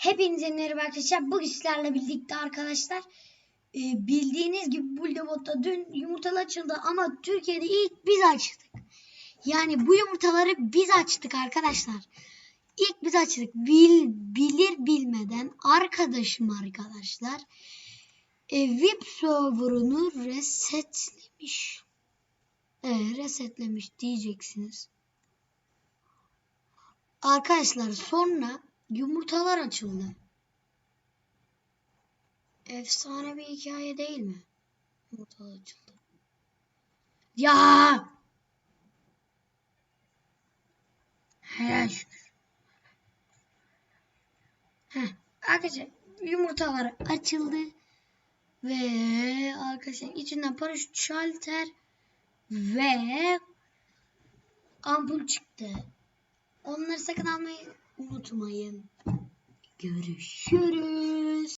Hepinize merhaba arkadaşlar. Bugün sizlerle birlikte arkadaşlar e, bildiğiniz gibi Buldebot'ta dün yumurtalar açıldı ama Türkiye'de ilk biz açtık. Yani bu yumurtaları biz açtık arkadaşlar. İlk biz açtık. Bil, bilir bilmeden arkadaşım arkadaşlar e, VIP server'ını resetlemiş. Evet resetlemiş diyeceksiniz. Arkadaşlar sonra yumurtalar açıldı. Efsane bir hikaye değil mi? Yumurtalar açıldı. Ya! Helal şükür. Heh, arkadaşlar yumurtalar açıldı. Ve arkadaşlar içinden paraşüt şalter ve ampul çıktı. Onları sakın almayı unutmayın. Görüşürüz.